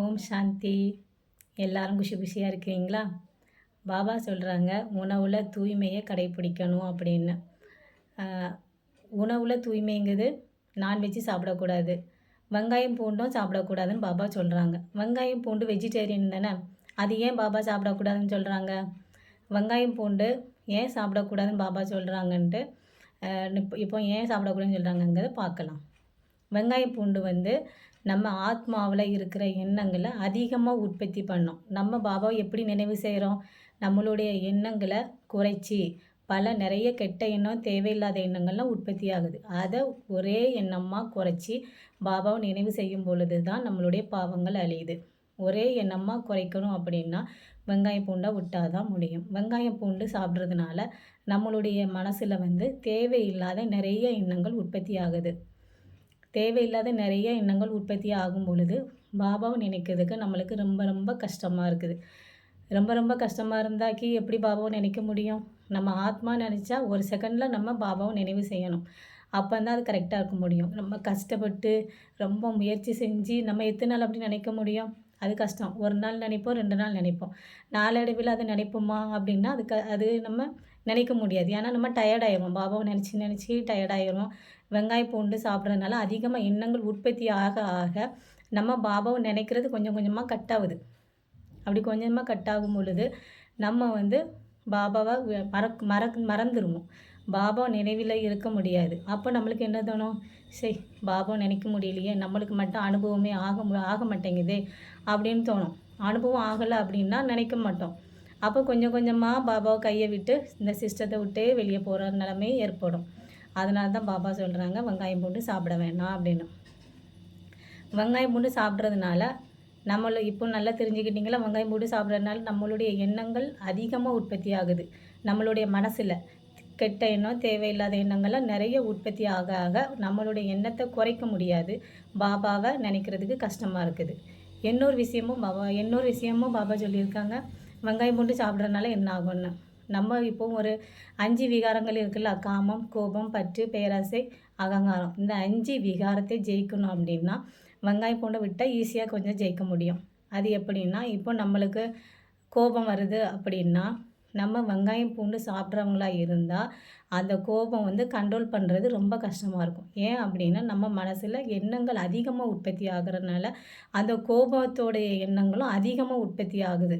ஓம் சாந்தி. எல்லாரும் குஷி குஷியாக இருக்கிறீங்களா பாபா சொல்கிறாங்க உணவில் தூய்மையை கடைப்பிடிக்கணும் அப்படின்னு. உணவில் தூய்மைங்கிறது நான்வெஜ்ஜு சாப்பிடக்கூடாது. வெங்காயம் பூண்டும் சாப்பிடக்கூடாதுன்னு பாபா சொல்கிறாங்க வெங்காயம் பூண்டு வெஜிடேரியன் தானே? அது ஏன் பாபா சாப்பிடக்கூடாதுன்னு சொல்கிறாங்க வெங்காயம் பூண்டு ஏன் சாப்பிடக்கூடாதுன்னு பாபா சொல்கிறாங்கன்ட்டு இப்போ ஏன் சாப்பிடக்கூடாதுன்னு சொல்கிறாங்கங்கிறத பார்க்கலாம். வெங்காயம் பூண்டு வந்து நம்ம ஆத்மாவில் இருக்கிற எண்ணங்களை அதிகமாக உற்பத்தி பண்ணோம். நம்ம பாபாவை எப்படி நினைவு செய்கிறோம் நம்மளுடைய எண்ணங்களை குறைச்சி பல நிறைய கெட்ட எண்ணம் தேவையில்லாத எண்ணங்கள்லாம் உற்பத்தி ஆகுது. அதை ஒரே எண்ணமாக குறைச்சி பாபாவை நினைவு செய்யும் பொழுது தான் நம்மளுடைய பாவங்கள் அழியுது. ஒரே எண்ணமாக குறைக்கணும் அப்படின்னா வெங்காயம் பூண்டை விட்டால் தான் முடியும். வெங்காயம் பூண்டு சாப்பிட்றதுனால நம்மளுடைய மனசில் வந்து தேவையில்லாத நிறைய எண்ணங்கள் உற்பத்தி ஆகுது. தேவையில்லாத நிறைய எண்ணங்கள் உற்பத்தி ஆகும் பொழுது பாபாவை நினைக்கிறதுக்கு நம்மளுக்கு ரொம்ப ரொம்ப கஷ்டமாக இருக்குது. ரொம்ப ரொம்ப கஷ்டமாக இருந்தாக்கி எப்படி பாபாவை நினைக்க முடியும்? நம்ம ஆத்மா நினச்சா ஒரு செகண்டில் நம்ம பாபாவை நினைவு செய்யணும். அப்போ தான் அது கரெக்டாக இருக்க முடியும். நம்ம கஷ்டப்பட்டு ரொம்ப முயற்சி செஞ்சு நம்ம எத்தனை நாள் அப்படி நினைக்க முடியும்? அது கஷ்டம். ஒரு நாள் நினைப்போம் ரெண்டு நாள் நினைப்போம். நாளடைவில் அதை நினைப்போமா அப்படின்னா அது க அது நம்ம நினைக்க முடியாது. ஏன்னா நம்ம டயர்ட் ஆயிடுவோம் பாபாவை நினச்சி நினச்சி டயர்ட் ஆயிடுவோம் வெங்காயம் பூண்டு சாப்பிட்றதுனால அதிகமாக எண்ணங்கள் உற்பத்தி ஆக ஆக நம்ம பாபாவை நினைக்கிறது கொஞ்சம் கொஞ்சமாக கட் ஆகுது. அப்படி கொஞ்சமாக கட் ஆகும் பொழுது நம்ம வந்து பாபாவை மறக் மறக் மறந்துடுவோம் பாபா நினைவில் இருக்க முடியாது. அப்போ நம்மளுக்கு என்ன தோணும்? சரி பாபா நினைக்க முடியலையே. நம்மளுக்கு மட்டும் அனுபவமே ஆக ஆக மாட்டேங்குது அப்படின்னு தோணும். அனுபவம் ஆகலை அப்படின்னா நினைக்க மாட்டோம். அப்போ கொஞ்சம் கொஞ்சமாக பாபாவை கையை விட்டு இந்த சிஸ்டத்தை விட்டே வெளியே போகிற நிலைமை ஏற்படும். அதனால தான் பாபா சொல்கிறாங்க வெங்காயம் பூண்டு சாப்பிட வேணாம் அப்படின்னு. வெங்காயம் பூண்டு சாப்பிட்றதுனால நம்மளை இப்போ நல்லா தெரிஞ்சுக்கிட்டிங்களா? வெங்காயம் பூண்டு சாப்பிட்றதுனால நம்மளுடைய எண்ணங்கள் அதிகமாக உற்பத்தி ஆகுது. நம்மளுடைய மனசில் கெட்ட எண்ணம் தேவையில்லாத எண்ணங்கள்லாம் நிறைய உற்பத்தி ஆக ஆக நம்மளுடைய எண்ணத்தை குறைக்க முடியாது. பாபாவை நினைக்கிறதுக்கு கஷ்டமாக இருக்குது. இன்னொரு விஷயமும் பாபா இன்னொரு விஷயமும் பாபா சொல்லியிருக்காங்க. வெங்காயம் பூண்டு சாப்பிட்றதுனால என்ன ஆகும்னு நம்ம இப்போவும் ஒரு அஞ்சு விகாரங்கள் இருக்குல்ல காமம் கோபம் பற்று பேராசை அகங்காரம். இந்த அஞ்சு விகாரத்தை ஜெயிக்கணும் அப்படின்னா வெங்காயம் பூண்டை விட்டால் ஈஸியாக கொஞ்சம் ஜெயிக்க முடியும். அது எப்படின்னா இப்போ நம்மளுக்கு கோபம் வருது அப்படின்னா நம்ம வெங்காயம் பூண்டு சாப்பிட்றவங்களா இருந்தால் அந்த கோபம் வந்து கண்ட்ரோல் பண்ணுறது ரொம்ப கஷ்டமாக இருக்கும். ஏன் அப்படின்னா நம்ம மனசில் எண்ணங்கள் அதிகமாக உற்பத்தி ஆகிறதுனால அந்த கோபத்தோடைய எண்ணங்களும் அதிகமாக உற்பத்தி ஆகுது.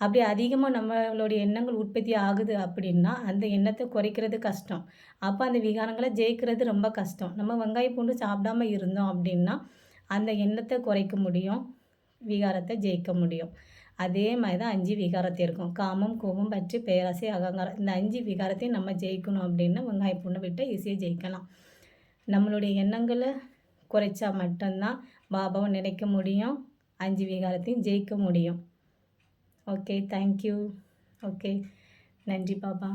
அப்படி அதிகமாக நம்மளுடைய எண்ணங்கள் உற்பத்தி ஆகுது அப்படின்னா அந்த எண்ணத்தை குறைக்கிறது கஷ்டம். அப்போ அந்த விகாரங்களை ஜெயிக்கிறது ரொம்ப கஷ்டம். நம்ம வெங்காய பூண்டு சாப்பிடாம இருந்தோம் அப்படின்னா அந்த எண்ணத்தை குறைக்க முடியும் விகாரத்தை ஜெயிக்க முடியும். அதே மாதிரி தான் அஞ்சு விகாரத்தை இருக்கும். காமம் கோபம் பற்றி பேராசை அகங்காரம். இந்த அஞ்சு விகாரத்தையும் நம்ம ஜெயிக்கணும் அப்படின்னா வெங்காய பூண்டை விட்டு ஈஸியாக ஜெயிக்கலாம். நம்மளுடைய எண்ணங்களை குறைச்சா மட்டும்தான் பாபாவை நினைக்க முடியும் அஞ்சு விகாரத்தையும் ஜெயிக்க முடியும். ஓகே தேங்க்யூ ஓகே நன்றி பாபா